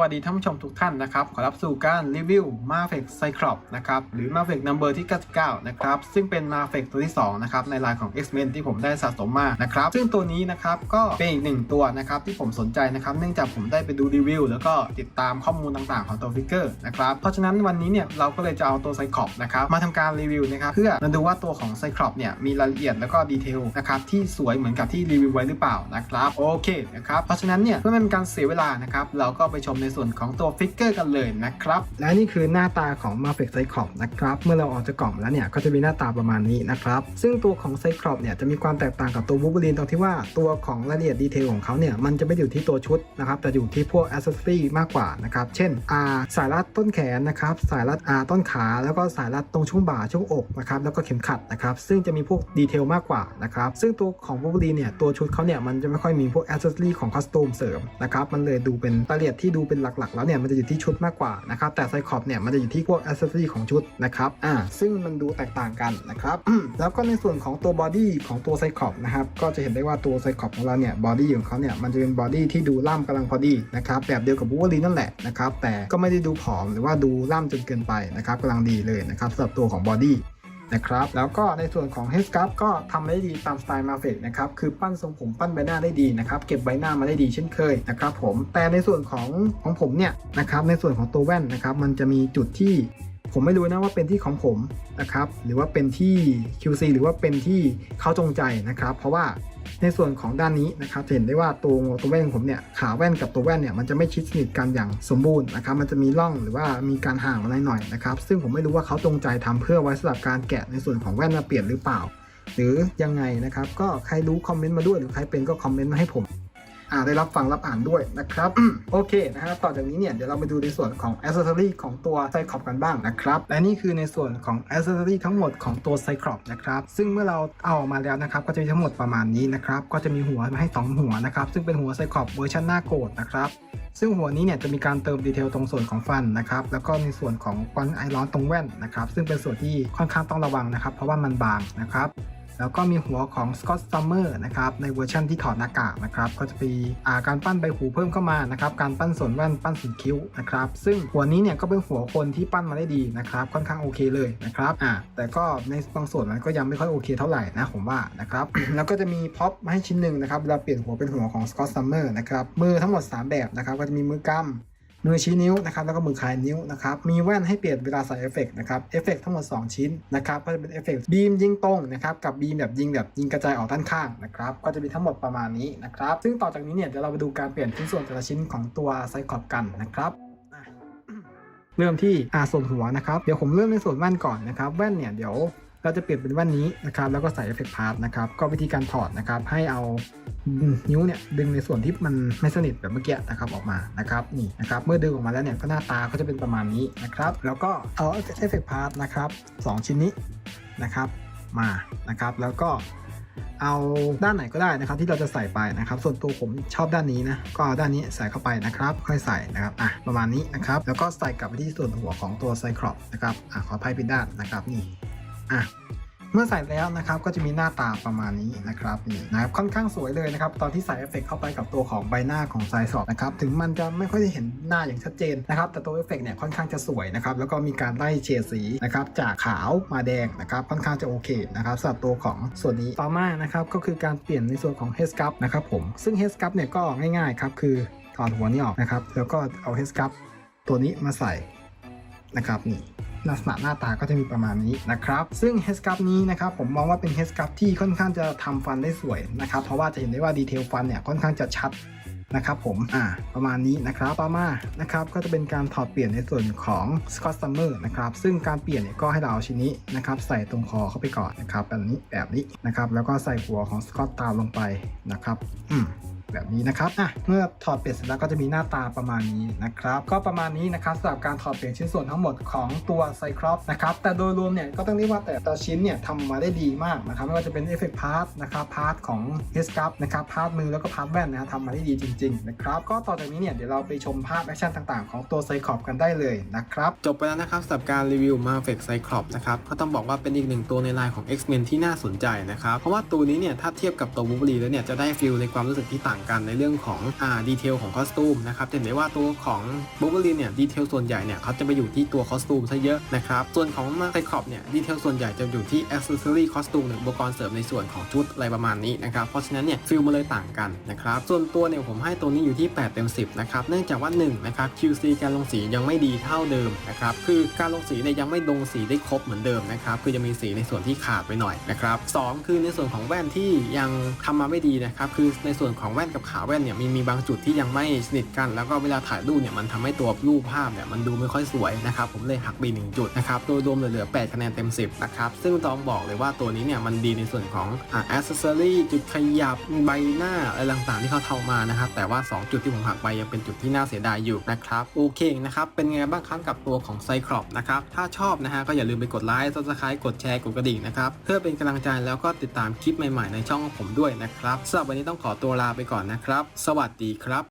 วัสดีท่านผู้ชมทุกท่านนะครับ ขอรับสู่การรีวิว m a f e c Cyclops นะครับ หรือ m a f e c Number ที่ 99 นะครับ ซึ่งเป็น m a f e c ตัวที่ 2 นะครับ ในลายของ X-Men ที่ผมได้สะสมมานะครับ ซึ่งตัวนี้นะครับ ก็เป็นอีกหนึ่งตัวนะครับ ที่ผมสนใจนะครับ เนื่องจากผมได้ไปดูรีวิว แล้วก็ติดตามข้อมูลต่างๆ ของตัวฟิกเกอร์นะครับ เพราะฉะนั้นวันนี้เนี่ยเราก็เลยจะเอาตัว Cyclops นะครับมาทำการรีวิวนะครับเพื่อมาดูว่าตัวของ Cyclops เนี่ยมีรายละเอียดแล้วก็ดีเทลนะครับที่สวยเหมือนกับที่รีวิวไว้หรือเปล่านะครับโอเคนะครับเพราะฉะนั้นเนี่ยเพื่อไม่เป็นการเสียเวลานะครับเราก็ไปชมในส่วนของตัวฟิกเกอร์กันเลยนะครับ และนี่คือหน้าตาของ m a f e c Cyclops นะครับ เมื่อเราออกจากกล่องแล้วเนี่ยก็จะมีหน้าตาประมาณนี้นะครับ ซึ่งตัวของ Cyclops เนี่ยจะมีความแตกต่างกับตัว Wolverine ตรงที่ว่าตัวของรายละเอียดดีเทลของเขาเนี่ยมันจะไม่อยู่ที่ตัวชุดนะครับแต่อยู่ที่พวก accessory มากกว่านะครับเช่นอาสายรัดต้นแขนนะครับสายรัดอาต้นขาแล้วก็สายรัดตรงช่วงบ่าช่วงอกนะครับแล้วก็เข็มขัดนะครับซึ่งจะมีพวกดีเทลมากกว่านะครับซึ่งตัวของ Wolverine เนี่ยตัวชุดเขาเนี่ยมันจะไม่ค่อยมีพวก accessory ของคอสตูมเสริมนะครับมันเลยดูเป็นรายละเอียดที่ดูเป็นหลักๆ แล้วเนี่ยมันจะอยู่ที่ชุดมากกว่านะครับแต่ไซคอปเนี่ยมันจะอยู่ที่พวก accessory ของชุดนะครับอ่าซึ่งมันดูแตกต่างกันนะครับแล้วก็ในส่วนของตัวบอดี้ของตัวไซคอปนะครับก็จะเห็นได้ว่าตัวไซคอปของเราเนี่ยบอดี้ของเขาเนี่ยมันจะเป็นบอดี้ที่ดูล่ำกำลังพอดีนะครับแบบเดียวกับบูเวอรีนั่นแหละนะครับแต่ก็ไม่ได้ดูผอมหรือว่าดูล่ำจนเกินไปนะครับกำลังดีเลยนะครับสำหรับตัวของบอดี้ นะครับแล้วก็ในส่วนของ h e a d s c a r f ก็ทำได้ดีตามสไตล์มาเฟกนะครับคือปั้นทรงผมปั้นใบหน้าได้ดีนะครับเก็บใบหน้ามาได้ดีเช่นเคยนะครับผมแต่ในส่วนของของผมเนี่ยนะครับในส่วนของตัวแว่นนะครับมันจะมีจุดที่ผมไม่รู้นะว่าเป็นที่ของผมนะครับหรือว่าเป็นที่ QC หรือว่าเป็นที่เขาจงใจนะครับ เพราะว่า ในส่วนของด้านนี้นะครับเห็นได้ว่าตัวตัวแว่นของผมเนี่ยขาแว่นกับตัวแว่นเนี่ยมันจะไม่ชิดสนิทกันอย่างสมบูรณ์นะครับมันจะมีร่องหรือว่ามีการห่างอะไรหน่อยนะครับซึ่งผมไม่รู้ว่าเขาจงใจทำเพื่อไว้สำหรับการแกะในส่วนของแว่นมาเปลี่ยนหรือเปล่า หรือยังไงนะครับก็ใครรู้คอมเมนต์มาด้วยหรือใครเป็นก็คอมเมนต์มาให้ผม ได้รับฟังรับอ่านด้วยนะครับ โอเคนะครับต่อจากนี้เนี่ยเดี๋ยวเราไปดูในส่วนของ accessory ของตัว Cyclops กันบ้างนะครับ และนี่คือในส่วนของ accessory ทั้งหมดของตัว Cyclops นะครับ ซึ่งเมื่อเราเอาออกมาแล้วนะครับ ก็จะมีทั้งหมดประมาณนี้นะครับ ก็จะมีหัวมาให้ 2 หัวนะครับ ซึ่งเป็นหัว Cyclops เวอร์ชันหน้าโกดนะครับซึ่งหัวนี้เนี่ยจะมีการเติมดีเทลตรงส่วนของฟันนะครับ แล้วก็ในส่วนของควันไอร้อนตรงแว่นนะครับ ซึ่งเป็นส่วนที่ค่อนข้างต้องระวังนะครับ เพราะว่ามันบางนะครับ แล้วก็มีหัวของ Scott Summer นะครับในเวอร์ชันที่ถอดหน้ากากนะครับก็จะมีการปั้นใบหูเพิ่มเข้ามานะครับการปั้นส่วนแว่นปั้นสีคิ้วนะครับซึ่งหัวนี้เนี่ยก็เป็นหัวคนที่ปั้นมาได้ดีนะครับค่อนข้างโอเคเลยนะครับอ่าแต่ก็ในบางส่วนมันก็ยังไม่ค่อยโอเคเท่าไหร่นะผมว่านะครับแล้วก็จะมีพ็อปมาให้ชิ้นหนึ่งนะครับเวลาเปลี่ยนหัวเป็นหัวของ Scott Summer นะครับมือทั้งหมด 3 แบบนะครับก็จะมีมือกำ มือชี้นิ้วนะครับแล้วก็มือคลายนิ้วนะครับมีแว่นให้เปลี่ยนเวลาใส่เอฟเฟกต์นะครับเอฟเฟกต์ทั้งหมด 2 ชิ้นนะครับก็จะเป็นเอฟเฟกต์บีมยิงตรงนะครับกับบีมแบบยิงแบบยิงกระจายออกด้านข้างนะครับก็จะมีทั้งหมดประมาณนี้นะครับซึ่งต่อจากนี้เนี่ยเดี๋ยวเราไปดูการเปลี่ยนชิ้นส่วนแต่ละชิ้นของตัวไซคลอปกันนะครับเริ่มที่อาส่วนหัวนะครับเดี๋ยวผมเริ่มในส่วนแว่นก่อนนะครับแว่นเนี่ยเดี๋ยว เราจะเปลี่ยนเป็นแว่นนี้นะครับ แล้วก็ใส่เอฟเฟกต์พาร์ทนะครับ ก็วิธีการถอดนะครับ ให้เอานิ้วเนี่ยดึงในส่วนที่มันไม่สนิทแบบเมื่อกี้นะครับออกมานะครับนี่นะครับเมื่อดึงออกมาแล้วเนี่ยก็หน้าตาก็จะเป็นประมาณนี้นะครับ แล้วก็เอาเอฟเฟกต์พาร์ทนะครับสองชิ้นนี้นะครับมานะครับ แล้วก็เอาด้านไหนก็ได้นะครับ ที่เราจะใส่ไปนะครับ ส่วนตัวผมชอบด้านนี้นะก็เอาด้านนี้ใส่เข้าไปนะครับ ค่อยใส่นะครับอะประมาณนี้นะครับ แล้วก็ใส่กลับไปที่ส่วนหัวของตัวไซคลอปนะครับอะขออภัยผิดด้านนะครับนี่ อะเมื่อใส่แล้วนะครับก็จะมีหน้าตาประมาณนี้นะครับนี่นะครับค่อนข้างสวยเลยนะครับตอนที่ใส่เอฟเฟกเข้าไปกับตัวของใบหน้าของไซสอบนะครับถึงมันจะไม่ค่อยได้เห็นหน้าอย่างชัดเจนนะครับแต่ตัวเอฟเฟกต์เนี่ยค่อนข้างจะสวยนะครับแล้วก็มีการไล่เฉดสีนะครับจากขาวมาแดงนะครับค่อนข้างจะโอเคนะครับสำหรับตัวของส่วนนี้ต่อมานะครับก็คือการเปลี่ยนในส่วนของเฮสกั p นะครับผมซึ่งเฮสกั p เนี่ยก็ง่ายๆครับคือถอดหัวนี้ออกนะครับแล้วก็เอาเฮสกั p ตัวนี้มาใส่นะครับนี่ ลักษณะหน้าตาก็จะมีประมาณนี้นะครับซึ่งเฮสกั p นี้นะครับผมมองว่าเป็นเฮสกั p ที่ค่อนข้างจะทำฟันได้สวยนะครับเพราะว่าจะเห็นได้ว่าดีเทลฟันเนี่ยค่อนข้างจะชัดนะครับผม อ่า ประมาณนี้นะครับ ต่อมา นะครับ ก็จะเป็นการถอดเปลี่ยนในส่วนของ Scott Summer นะครับ ซึ่งการเปลี่ยนเนี่ยก็ให้เราเอาชิ้นนี้นะครับ ใส่ตรงคอเข้าไปก่อนนะครับ แบบนี้ แบบนี้นะครับ แล้วก็ใส่หัวของ Scott ตามลงไปนะครับ อืม แบบนี้นะครับอะเมื่อถอดเปลี่ยนเสร็จแล้วก็จะมีหน้าตาประมาณนี้นะครับ ก็ประมาณนี้นะครับสำหรับการถอดเปลี่ยนชิ้นส่วนทั้งหมดของตัวไซคลอปนะครับแต่โดยรวมเนี่ยก็ต้องเรียกว่าแต่ละชิ้นเนี่ยทำมาได้ดีมากนะครับไม่ว่าจะเป็นเอฟเฟกต์พาร์ทนะครับพาร์ทของเฮสกั p นะครับพาร์ทมือแล้วก็พาร์ทแว่นนะทำมาได้ดีจริงๆนะครับก็ต่อจากนี้เนี่ยเดี๋ยวเราไปชมภาพแอคชั่นต่างๆ ของตัวไซคลอปกันได้เลยนะครับจบไปแล้วนะครับสำหรับการรีวิว Marvel Cyclops นะครับก็ต้องบอกว่าเป็นอีกหนึ่งตัวในไลน์ของ X-Men ที่น่าสนใจนะครับเพราะว่าตัวนี้เนี่ยถ้าเทียบกับตัว Wolverine แล้วเนี่ยจะได้ฟิลในความรู้สึกที่ต่างกันในเรื่องของอ่าดีเทลของคอสตูมนะครับเห็นได้ว่าตัวของโบเบอรีนเนี่ยดีเทลส่วนใหญ่เนี่ยเขาจะไปอยู่ที่ตัวคอสตูมซะเยอะนะครับส่วนของมาไซคอปเนี่ยดีเทลส่วนใหญ่จะอยู่ที่อ c เซสซอรี่คอสตูมหรืออุปกรณ์เสริมในส่วนของชุดอะไรประมาณนี้นะครับเพราะฉะนั้นเนี่ยฟิลมันเลยต่างกันนะครับส่วนตัวเนี่ยผมให้ตัวนี้อยู่ที่ 8 เต็ม 10 นะครับเนื่องจากว่า1นะครับ QC การลงสียังไม่ดีเท่าเดิมนะครับคือการลงสีเนี่ยยังไม่ลงสีได้ครบเหมือนเดิมนะครับคือจะมีสีในส่วนที่ขาดไปหน่อยนะครับสคือในส่วนของแว่นที่ยังทำมาไม่ดีนะครับคือในส่วนของแว่นกับขาแว่นเนี่ยมีมีบางจุดที่ยังไม่สนิทกัน แล้วก็เวลาถ่ายรูปเนี่ยมันทำให้ตัวรูปภาพเนี่ยมันดูไม่ค่อยสวยนะครับผมเลยหักไปหนึ่งจุดนะครับโดยรวมเหลือ 8 คะแนนเต็ม 10 นะครับ ซึ่งต้องบอกเลยว่าตัวนี้เนี่ยมันดีในส่วนของอ่าอ c เซซอรี่จุดขยับใบหน้าอะไรต่างๆที่เขาเทำมานะครับแต่ว่า 2 จุดที่ผมหักไปยังเป็นจุดที่น่าเสียดายอยู่นะครับโอเคนะครับเป็นไงบ้างครับกับตัวของไซครอปนะครับถ้าชอบนะฮะก็อย่าลืมไปกดไลค์ซับสไครต์กดแชร์กดกระดิ่งนะครับเพื่อเป็นกำลังใจแล้วก็ติดตามคลิปใหม่ๆในช่องของผมด้วยนะครับสำหรับวันนี้ต้องขอตัวลาไปก่อนนะครับ สวัสดีครับ